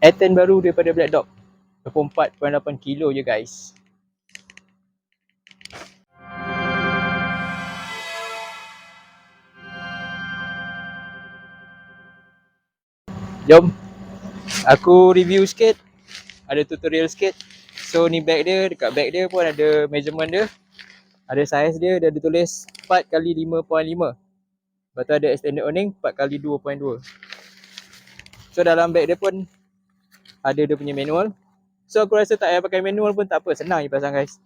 Aten baru daripada Black Dog. 24.8 kilo je guys. Jom. Aku review sikit. Ada tutorial sikit. So ni bag dia, dekat bag dia pun ada measurement dia. Ada size dia, dia ada tulis 4 kali 5.5 Lepas tu ada extended awning 4 kali 2.2 So dalam bag dia pun Ada dia punya manual So aku rasa tak payah pakai manual pun tak apa, senang je pasang guys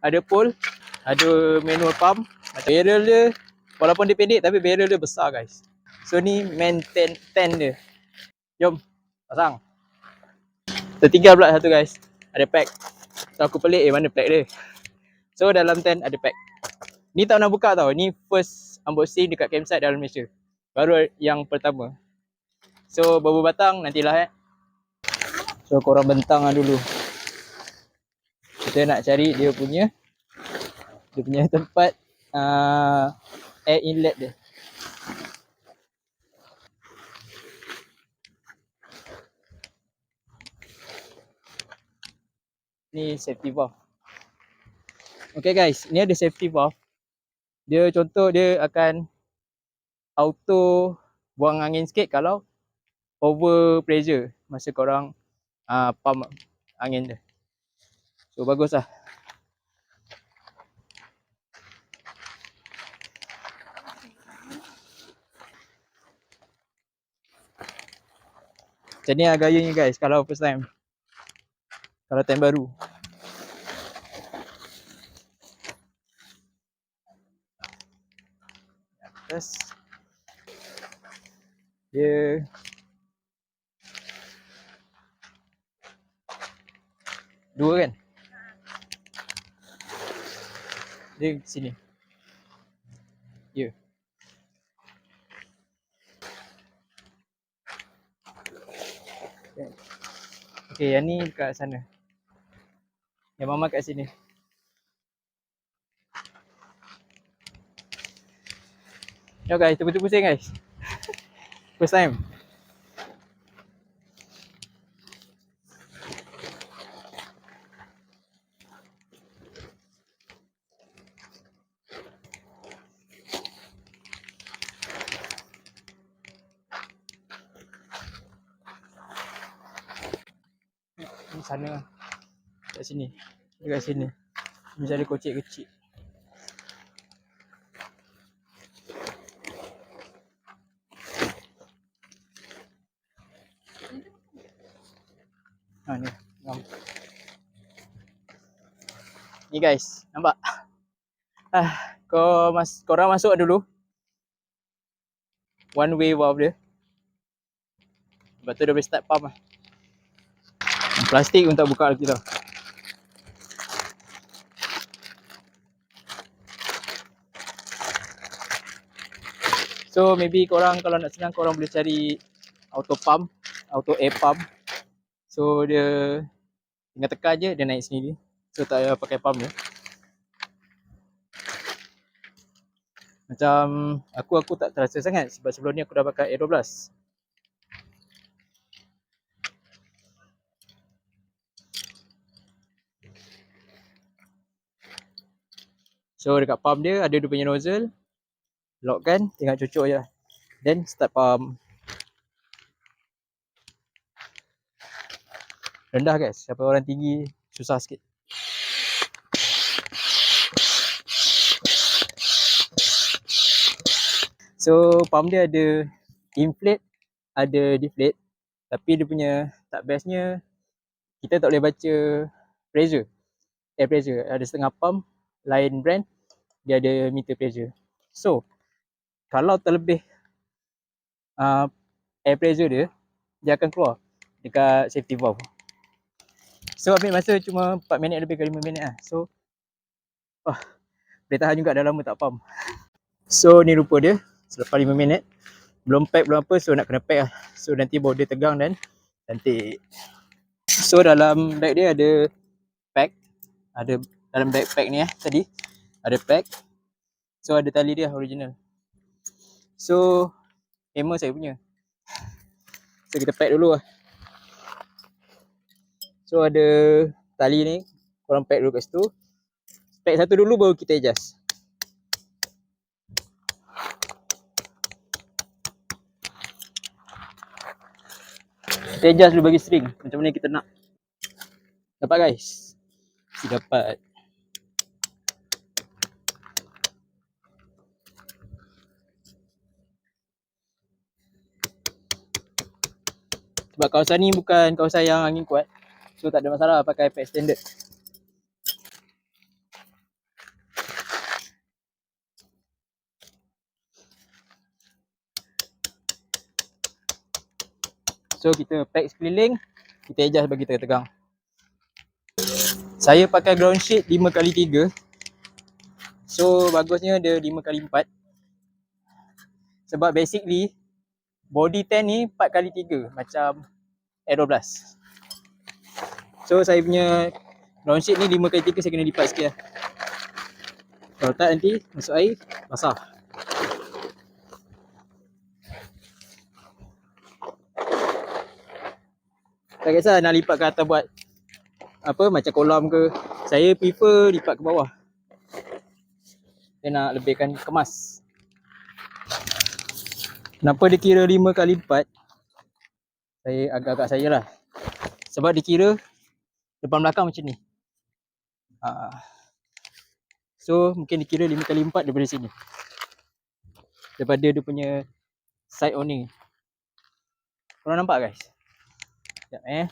Ada pole, ada manual pump Barrel dia, walaupun dia pendek tapi barrel dia besar guys So ni main 10, 10 dia Jom, pasang. Tertinggal pula satu guys. Ada pack. So aku pelik eh mana pack dia. So dalam tent ada pack. Ni tak nak buka tau. Ni first unboxing dekat campsite dalam Malaysia. Baru yang pertama. So berapa batang nantilah eh. So korang bentang lah dulu. Kita nak cari dia punya dia punya tempat uh, air inlet dia. ni safety valve. Okay guys, ni ada safety valve. Dia contoh dia akan auto buang angin sikit kalau over pressure masa korang uh, pump angin dia. So bagus lah. Macam ni lah gayanya guys kalau first time. Kalau time baru. Atas. Dia Dua kan? Dia sini. Ya. Yeah. Okay, yang ni kat sana. Yang mama kat sini. Yo guys, tunggu pusing guys. First time. Di sana. Kat sini. Dekat sini. Mesti ada kocik kecil. Ha ni. Ni guys. Nampak? Ah kau mas korang masuk dulu. One way valve dia. Lepas tu dia boleh start pump lah plastik untuk buka lagi tau So maybe korang kalau nak senang korang boleh cari auto pump, auto air pump. So dia tinggal tekan je dia naik sendiri. So tak payah pakai pump dia. Macam aku aku tak terasa sangat sebab sebelum ni aku dah pakai Air 12. So dekat pump dia ada dia punya nozzle. Lock kan tinggal cucuk je then start pump. Rendah guys. Siapa orang tinggi susah sikit. So pump dia ada inflate ada deflate. Tapi dia punya tak bestnya kita tak boleh baca pressure. Air pressure. Ada setengah pump lain brand dia ada meter pressure. So kalau terlebih uh, air pressure dia dia akan keluar dekat safety valve. So ambil masa cuma 4 minit lebih ke 5 minit lah. So oh, boleh tahan juga dah lama tak pump. So ni rupa dia selepas 5 minit. Belum pack belum apa so nak kena pack lah. So nanti dia tegang dan cantik. So dalam bag dia ada pack ada dalam backpack ni eh tadi ada pack so ada tali dia original So hammer saya punya. So kita pack dulu lah. So ada tali ni korang pack dulu kat situ. Pack satu dulu baru kita adjust. Kita adjust dulu bagi string macam mana kita nak. Dapat guys? Dapat. Sebab kawasan ni bukan kawasan yang angin kuat. So tak ada masalah pakai pack standard. So kita pack sekeliling, kita adjust bagi tegang-tegang. Saya pakai ground sheet 5x3. So bagusnya dia 5x4. Sebab basically body tent ni 4x3 macam Aero Blast. So saya punya ground sheet ni 5x3 saya kena lipat sikit lah. Kalau tak nanti masuk air basah. Tak kisah nak lipat ke atas buat apa macam kolam ke. Saya prefer lipat ke bawah. Dia nak lebihkan kemas. Kenapa dia kira 5 kali 4? Saya agak-agak saya lah. Sebab dia kira depan belakang macam ni. Ha. So mungkin dikira 5 kali 4 daripada sini. Daripada dia punya side awning. Korang nampak guys? Sekejap eh.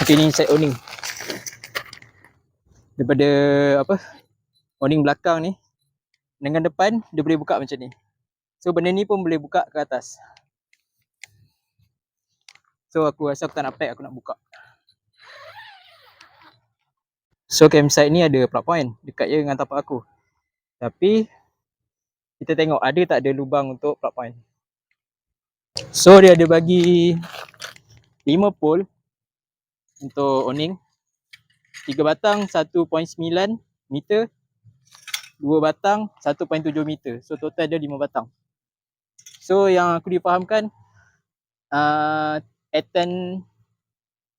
Okay ni side awning. Daripada apa? Awning belakang ni dengan depan dia boleh buka macam ni. So benda ni pun boleh buka ke atas. So aku rasa aku tak nak pack aku nak buka. So campsite ni ada plug point dekat je dengan tapak aku. Tapi kita tengok ada tak ada lubang untuk plug point. So dia ada bagi 5 pole untuk awning. 3 batang 1.9 meter. 2 batang 1.7 meter. So total ada 5 batang. So yang aku difahamkan uh, Etan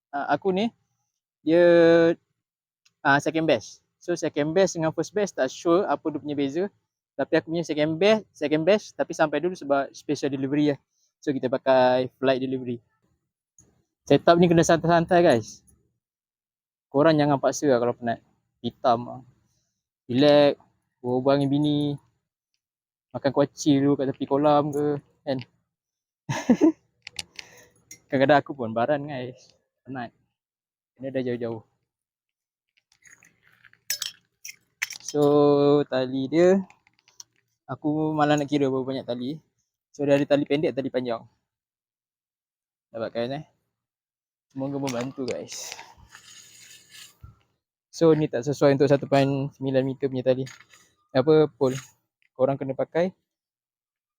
uh, aku ni dia uh, second best. So second best dengan first best tak sure apa dia punya beza. Tapi aku punya second best, second best tapi sampai dulu sebab special delivery lah. So kita pakai flight delivery. Setup ni kena santai-santai guys. Korang jangan paksa lah kalau penat. Hitam lah. Relax. Berbual dengan bini. Makan kuaci dulu kat tepi kolam ke. Kan. Kadang-kadang aku pun baran guys. Penat. Ini dah jauh-jauh. So tali dia. Aku malah nak kira berapa banyak tali. So dia ada tali pendek, tali panjang. Dapatkan eh. Semoga membantu guys. So ni tak sesuai untuk 1.9 meter punya tali. Apa pole. Korang kena pakai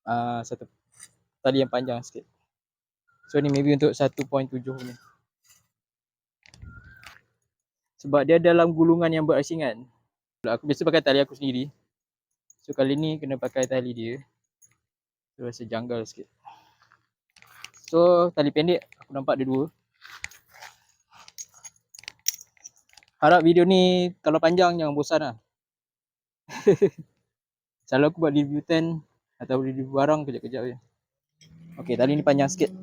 uh, satu tali yang panjang sikit. So ni maybe untuk 1.7 punya. Sebab dia dalam gulungan yang berasingan. Aku biasa pakai tali aku sendiri. So kali ni kena pakai tali dia. So rasa janggal sikit. So tali pendek aku nampak ada dua. Harap video ni kalau panjang jangan bosan lah. Selalu aku buat review tent atau review barang kejap-kejap je. Okay tali ni panjang sikit.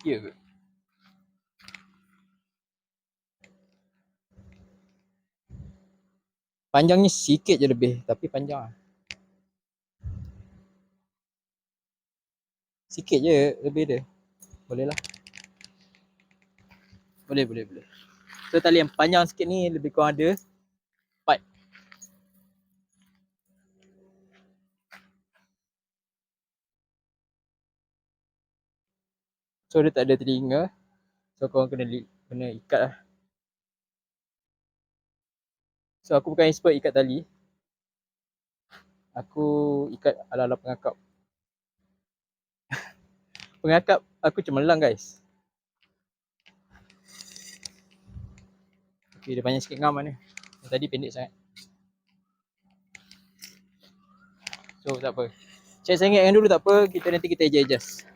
Ya ke? Panjangnya sikit je lebih tapi panjang lah. Sikit je lebih dia. Boleh lah. Boleh, boleh, boleh. So tali yang panjang sikit ni lebih kurang ada So dia tak ada telinga. So korang kena, kena ikat lah. So aku bukan expert ikat tali. Aku ikat ala-ala pengakap. Pengakap aku cemerlang guys. Okay, dia banyak sikit ngam ni. Tadi pendek sangat. So tak apa. Cek sengitkan dulu tak apa. Kita nanti kita adjust.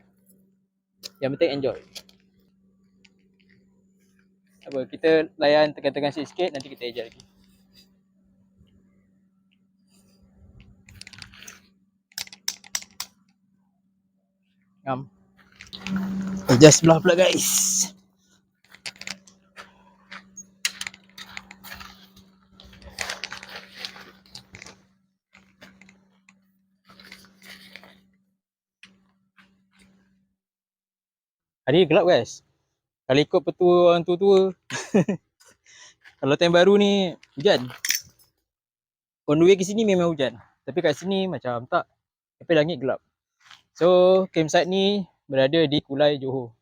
Yang penting enjoy. Apa, kita layan tengah-tengah sikit-sikit nanti kita ejar lagi. Ngam. Adjust sebelah pula guys. Hari ni gelap guys. Kalau ikut petua orang tua-tua. kalau time baru ni hujan. On the way ke sini memang hujan. Tapi kat sini macam tak. Tapi langit gelap. So campsite ni berada di Kulai Johor.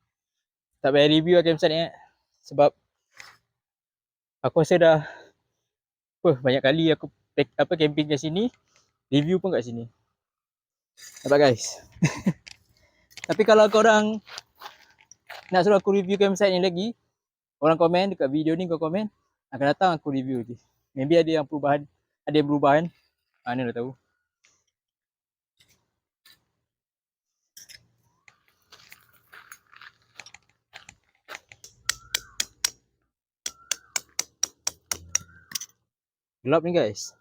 Tak payah review lah campsite ni eh. Sebab aku rasa dah apa, banyak kali aku pack, apa camping kat sini. Review pun kat sini. Nampak guys. Tapi kalau korang nak suruh aku review campsite ni lagi, orang komen dekat video ni kau komen, akan datang aku review lagi. Maybe ada yang perubahan, ada yang perubahan. Mana dah tahu. Gelap ni guys.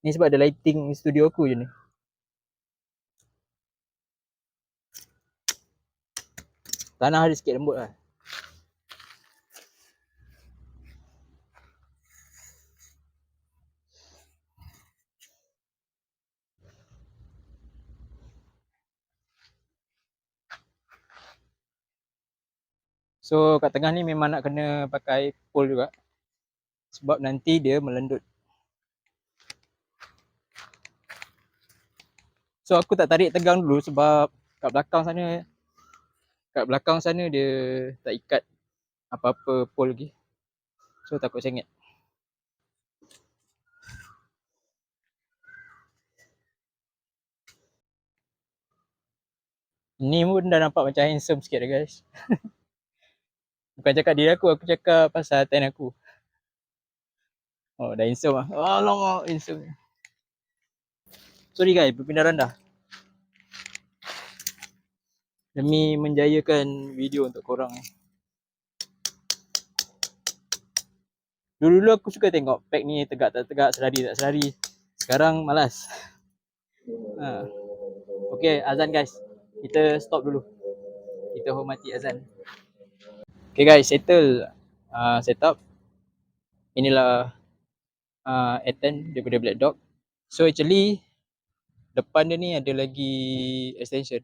Ni sebab ada lighting studio aku je ni. Tanah ada sikit lembut lah. So kat tengah ni memang nak kena pakai pole juga. Sebab nanti dia melendut. So aku tak tarik tegang dulu sebab kat belakang sana kat belakang sana dia tak ikat apa-apa pole lagi. So takut sengit. Ni pun dah nampak macam handsome sikit dah guys. Bukan cakap diri aku, aku cakap pasal ten aku. Oh dah handsome lah. Alamak handsome. Sorry guys, berpindah rendah demi menjayakan video untuk korang Dulu-dulu aku suka tengok pack ni tegak tak tegak, selari tak selari. Sekarang malas. Ha. Okay, azan guys. Kita stop dulu. Kita hormati azan. Okay guys, settle uh, setup. Inilah uh, A10 daripada Black Dog. So actually, depan dia ni ada lagi extension.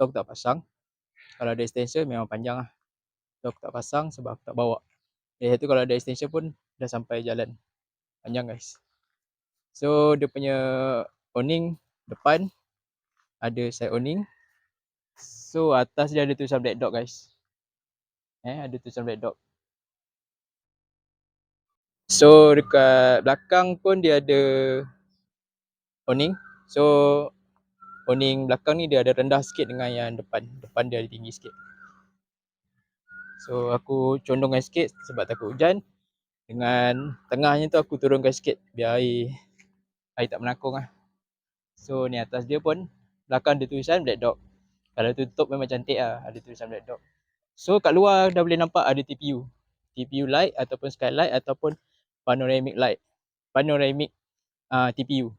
So aku tak pasang kalau ada extension memang panjang lah. So aku tak pasang sebab aku tak bawa. Jadi tu kalau ada extension pun dah sampai jalan. Panjang guys. So dia punya awning depan ada side awning. So atas dia ada tulisan black dog guys. Eh ada tulisan black dog. So dekat belakang pun dia ada awning. So awning belakang ni dia ada rendah sikit dengan yang depan. Depan dia ada tinggi sikit. So aku condongkan sikit sebab takut hujan. Dengan tengahnya tu aku turunkan sikit biar air, air tak menakung lah. So ni atas dia pun belakang dia tulisan black dog. Kalau tutup memang cantik lah ada tulisan black dog. So kat luar dah boleh nampak ada TPU. TPU light ataupun skylight ataupun panoramic light. Panoramic uh, TPU.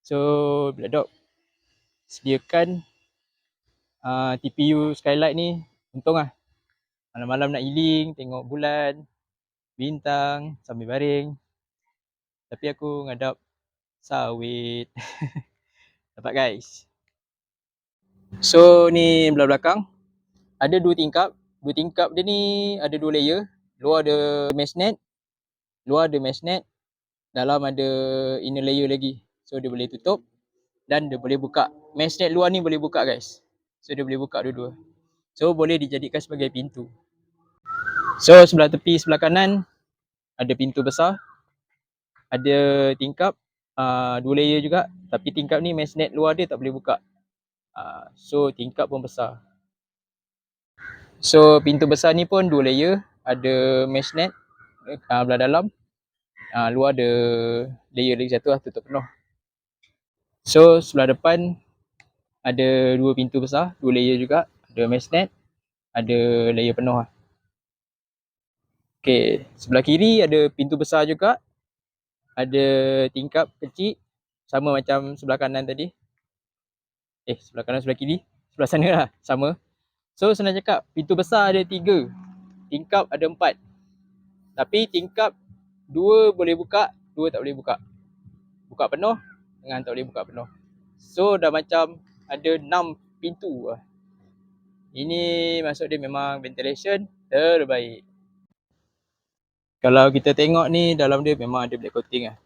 So Black Dog sediakan uh, TPU skylight ni untung lah. Malam-malam nak healing, tengok bulan, bintang sambil baring. Tapi aku ngadap sawit. Dapat guys. So ni belah belakang. Ada dua tingkap. Dua tingkap dia ni ada dua layer. Luar ada mesh net. Luar ada mesh net. Dalam ada inner layer lagi. So dia boleh tutup dan dia boleh buka. Mesh net luar ni boleh buka guys. So dia boleh buka dua-dua. So boleh dijadikan sebagai pintu. So sebelah tepi sebelah kanan ada pintu besar. Ada tingkap uh, dua layer juga tapi tingkap ni mesh net luar dia tak boleh buka. Uh, so tingkap pun besar. So pintu besar ni pun dua layer, ada mesh net uh, belah dalam. Uh, luar ada layer lagi satu lah tutup penuh. So sebelah depan ada dua pintu besar, dua layer juga. Ada mesh net, ada layer penuh lah. Okay, sebelah kiri ada pintu besar juga. Ada tingkap kecil sama macam sebelah kanan tadi. Eh, sebelah kanan, sebelah kiri. Sebelah sana lah, sama. So, senang cakap, pintu besar ada tiga. Tingkap ada empat. Tapi tingkap dua boleh buka, dua tak boleh buka. Buka penuh dengan tak boleh buka penuh. So, dah macam ada enam pintu lah. Ini maksud dia memang ventilation terbaik. Kalau kita tengok ni dalam dia memang ada black coating lah.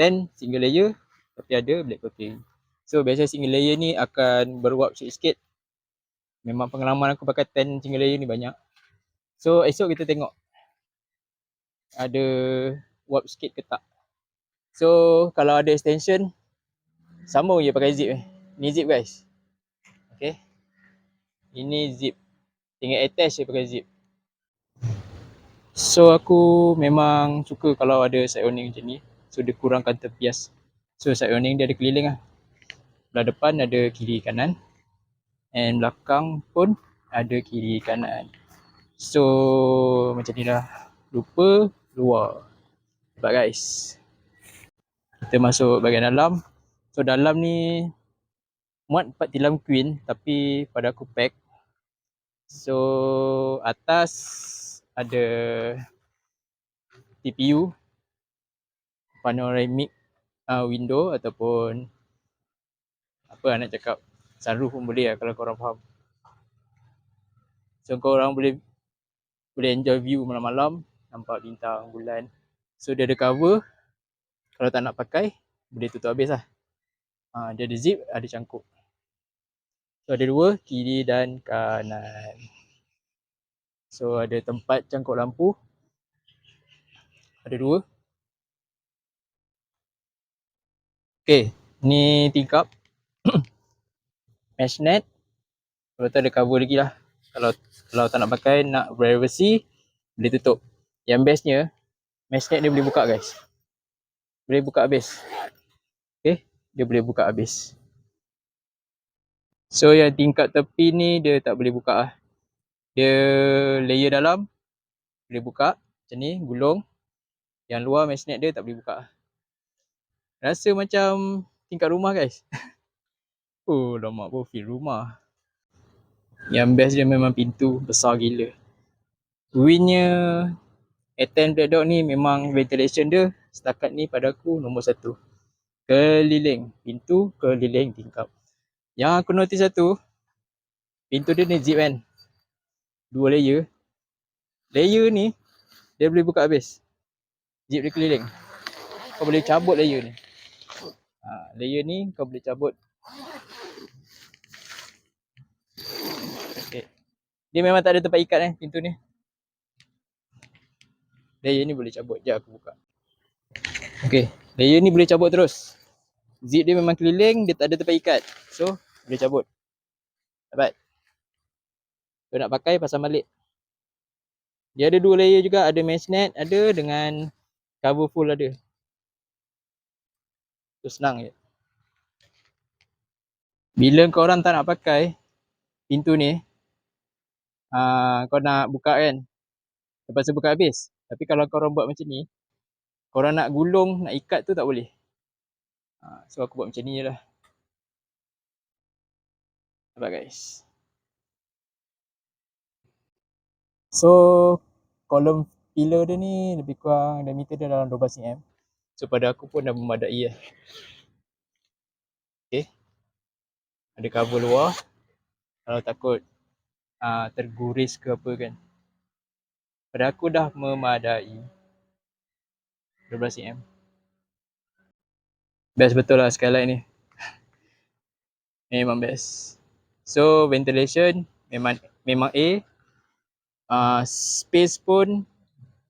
Then single layer tapi ada black coating. So biasa single layer ni akan beruap sikit-sikit. Memang pengalaman aku pakai 10 single layer ni banyak. So esok kita tengok ada warp sikit ke tak. So kalau ada extension sama je pakai zip eh. Ni zip guys. Okay. Ini zip. Tinggal attach je pakai zip. So aku memang suka kalau ada side awning macam ni. So dia kurangkan terpias. So side awning dia ada keliling lah. Belah depan ada kiri kanan. And belakang pun ada kiri kanan. So macam ni lah. Lupa luar. Nampak guys. Kita masuk bahagian dalam. So dalam ni muat 4 tilam queen tapi pada aku pack So atas ada TPU panoramic uh, window ataupun apa nak cakap sunroof pun boleh lah kalau korang faham. So korang boleh boleh enjoy view malam-malam nampak bintang bulan. So dia ada cover kalau tak nak pakai boleh tutup habis lah. Uh, dia ada zip, ada cangkuk. So ada dua, kiri dan kanan. So ada tempat cangkuk lampu. Ada dua. Okay, ni tingkap. Mesh net. Kalau tu ada cover lagi lah. Kalau kalau tak nak pakai, nak privacy, boleh tutup. Yang bestnya, mesh net dia boleh buka guys. Boleh buka habis. Okay, dia boleh buka habis. So yang tingkat tepi ni dia tak boleh buka lah. Dia layer dalam boleh buka macam ni gulung. Yang luar magnet dia tak boleh buka. Rasa macam tingkat rumah guys. oh lama pun feel rumah. Yang best dia memang pintu besar gila. Windnya A10 Black Dog ni memang ventilation dia setakat ni pada aku nombor satu. Keliling pintu, keliling tingkap. Yang aku notice satu, pintu dia ni zip kan. Dua layer. Layer ni, dia boleh buka habis. Zip dia keliling. Kau boleh cabut layer ni. Ha, layer ni kau boleh cabut. Okay. Dia memang tak ada tempat ikat eh, pintu ni. Layer ni boleh cabut. Sekejap aku buka. Okay. Layer ni boleh cabut terus. Zip dia memang keliling, dia tak ada tempat ikat. So, boleh cabut. Dapat. Kalau nak pakai pasang balik. Dia ada dua layer juga, ada mesh net, ada dengan cover full ada. Tu senang je. Bila kau orang tak nak pakai pintu ni, aa, kau nak buka kan, lepas tu buka habis. Tapi kalau kau orang buat macam ni, kau orang nak gulung, nak ikat tu tak boleh. Ha, so aku buat macam ni je lah. Nampak guys. So kolom pillar dia ni lebih kurang diameter dia dalam 12 cm. So pada aku pun dah memadai lah. Okay. Ada cover luar. Kalau takut uh, terguris ke apa kan. Pada aku dah memadai. 12 cm. Best betul lah skylight ni. Memang best. So ventilation memang memang A. Uh, space pun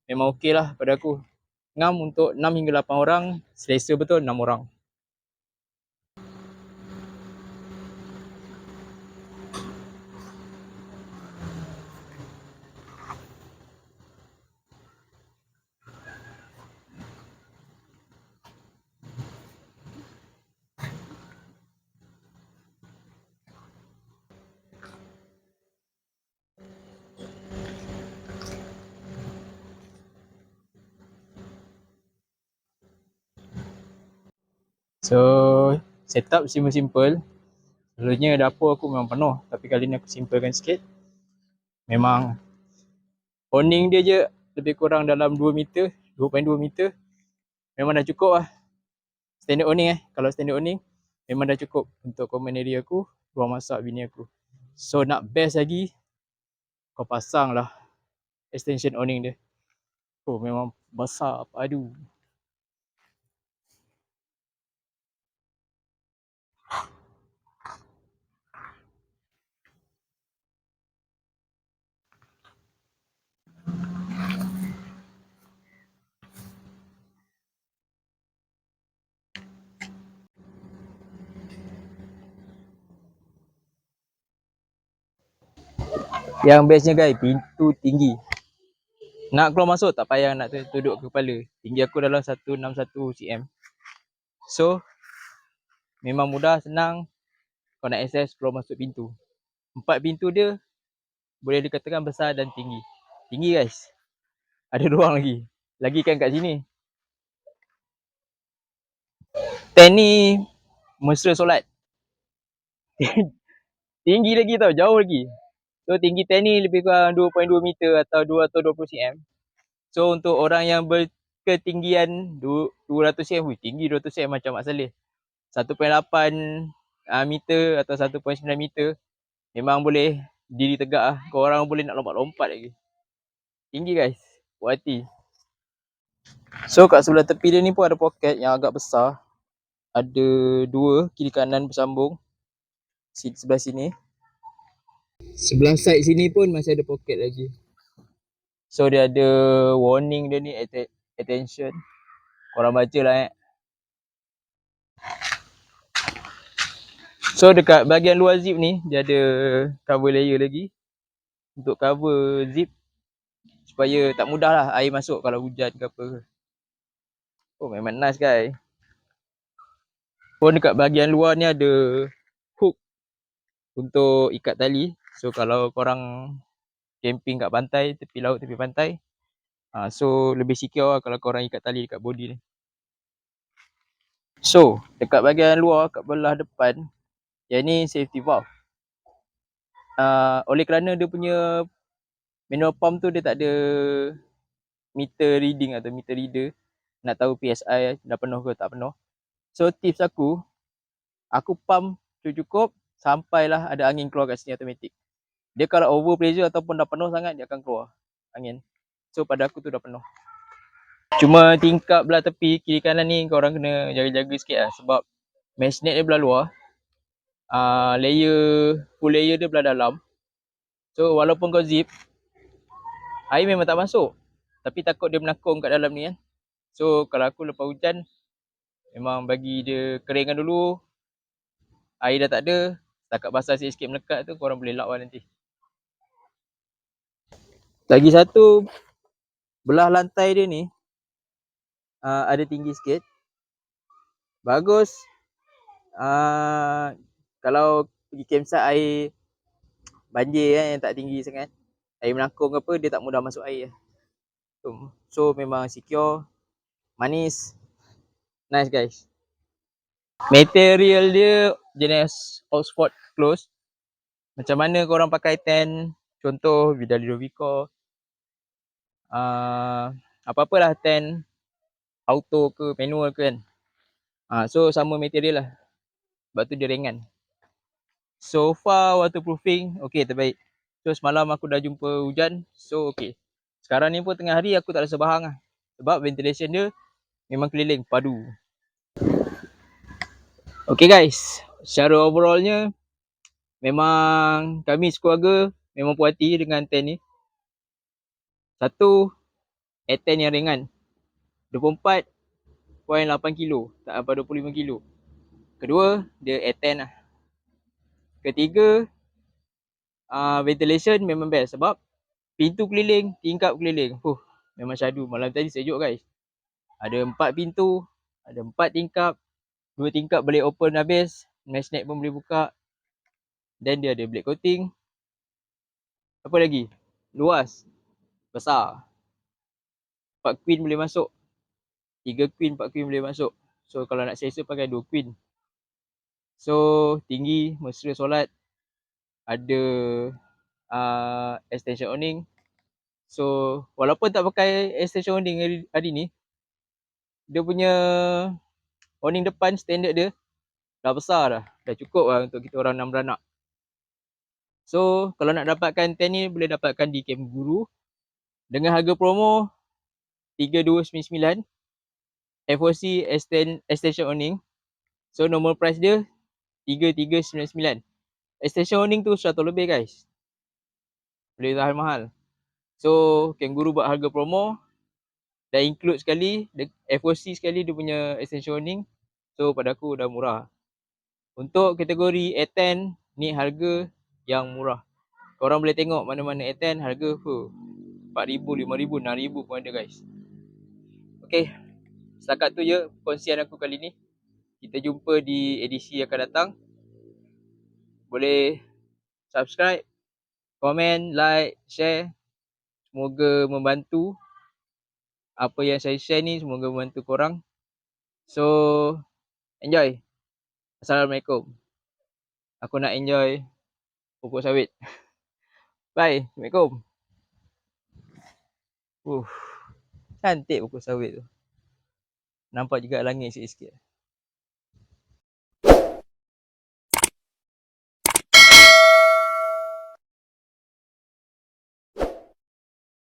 memang okey lah pada aku. Ngam untuk 6 hingga 8 orang, selesa betul 6 orang. So setup simple-simple. Selalunya dapur aku memang penuh tapi kali ni aku simplekan sikit. Memang awning dia je lebih kurang dalam 2 meter, 2.2 meter. Memang dah cukup lah. Standard awning eh. Kalau standard awning memang dah cukup untuk common area aku, ruang masak bini aku. So nak best lagi kau pasang lah extension awning dia. Oh memang besar padu. Yang bestnya guys, pintu tinggi. Nak keluar masuk tak payah nak tuduk ke kepala. Tinggi aku dalam 161 cm. So, memang mudah, senang kau nak access keluar masuk pintu. Empat pintu dia boleh dikatakan besar dan tinggi. Tinggi guys. Ada ruang lagi. Lagi kan kat sini. Tent ni mesra solat. tinggi lagi tau, jauh lagi. So tinggi tent ni lebih kurang 2.2 meter atau 2 atau 20 cm. So untuk orang yang berketinggian 200 cm, wih, tinggi 200 cm macam Mak Saleh. 1.8 uh, meter atau 1.9 meter memang boleh diri tegak lah. Kau orang boleh nak lompat-lompat lagi. Tinggi guys. Puas hati. So kat sebelah tepi dia ni pun ada poket yang agak besar. Ada dua kiri kanan bersambung. Sebelah sini. Sebelah side sini pun masih ada poket lagi. So dia ada warning dia ni att- attention. Korang baca lah eh. So dekat bahagian luar zip ni dia ada cover layer lagi. Untuk cover zip supaya tak mudah lah air masuk kalau hujan ke apa. Oh memang nice guys. Pun dekat bahagian luar ni ada hook untuk ikat tali. So kalau korang camping kat pantai, tepi laut, tepi pantai. Uh, so lebih secure lah kalau korang ikat tali dekat body ni. So dekat bahagian luar, kat belah depan. Yang ni safety valve. Uh, oleh kerana dia punya manual pump tu dia tak ada meter reading atau meter reader. Nak tahu PSI dah penuh ke tak penuh. So tips aku, aku pump cukup sampailah ada angin keluar kat sini automatik. Dia kalau over pressure ataupun dah penuh sangat dia akan keluar angin. So pada aku tu dah penuh. Cuma tingkap belah tepi kiri kanan ni kau orang kena jaga-jaga sikit lah sebab mesh net dia belah luar. Uh, layer full layer dia belah dalam. So walaupun kau zip air memang tak masuk. Tapi takut dia menakung kat dalam ni kan. So kalau aku lepas hujan memang bagi dia keringkan dulu. Air dah tak ada. Setakat basah sikit-sikit melekat tu korang boleh lap lah nanti. Lagi satu belah lantai dia ni uh, ada tinggi sikit. Bagus. Uh, kalau pergi campsite air banjir kan yang tak tinggi sangat. Air menakung ke apa dia tak mudah masuk air. So, so memang secure. Manis. Nice guys. Material dia jenis Oxford close. Macam mana korang pakai tent. Contoh Vidal Ludovico uh, apa-apalah tent auto ke manual ke kan. Uh, so sama material lah. Sebab tu dia ringan. So far waterproofing okay terbaik. So semalam aku dah jumpa hujan. So okay. Sekarang ni pun tengah hari aku tak rasa bahang lah. Sebab ventilation dia memang keliling padu. Okay guys. Secara overallnya memang kami sekeluarga memang puas hati dengan tent ni. Satu, A10 yang ringan. 24.8 kilo, tak apa 25 kilo. Kedua, dia A10 lah. Ketiga, uh, ventilation memang best sebab pintu keliling, tingkap keliling. Huh, memang syadu. Malam tadi sejuk guys. Ada empat pintu, ada empat tingkap. Dua tingkap boleh open habis. Mesh net pun boleh buka. Dan dia ada black coating. Apa lagi? Luas besar. Empat queen boleh masuk. Tiga queen, empat queen boleh masuk. So kalau nak selesa pakai dua queen. So tinggi, mesra solat. Ada uh, extension awning. So walaupun tak pakai extension awning hari, hari ni. Dia punya awning depan standard dia. Dah besar dah. Dah cukup lah untuk kita orang enam beranak. So kalau nak dapatkan tent ni boleh dapatkan di camp guru. Dengan harga promo 3299. FOC extend, extension awning. So normal price dia 3399. Extension awning tu 100 lebih guys. Boleh tahan mahal. So Kangaroo buat harga promo dah include sekali FOC sekali dia punya extension awning. So pada aku dah murah. Untuk kategori A10 ni harga yang murah. Korang boleh tengok mana-mana A10 harga huh, 4000, 5000, 6000 pun ada guys. Okay. Setakat tu je kongsian aku kali ni. Kita jumpa di edisi yang akan datang. Boleh subscribe, komen, like, share. Semoga membantu. Apa yang saya share ni semoga membantu korang. So, enjoy. Assalamualaikum. Aku nak enjoy pokok sawit. Bye. Assalamualaikum. Uh, cantik pokok sawit tu. Nampak juga langit sikit-sikit.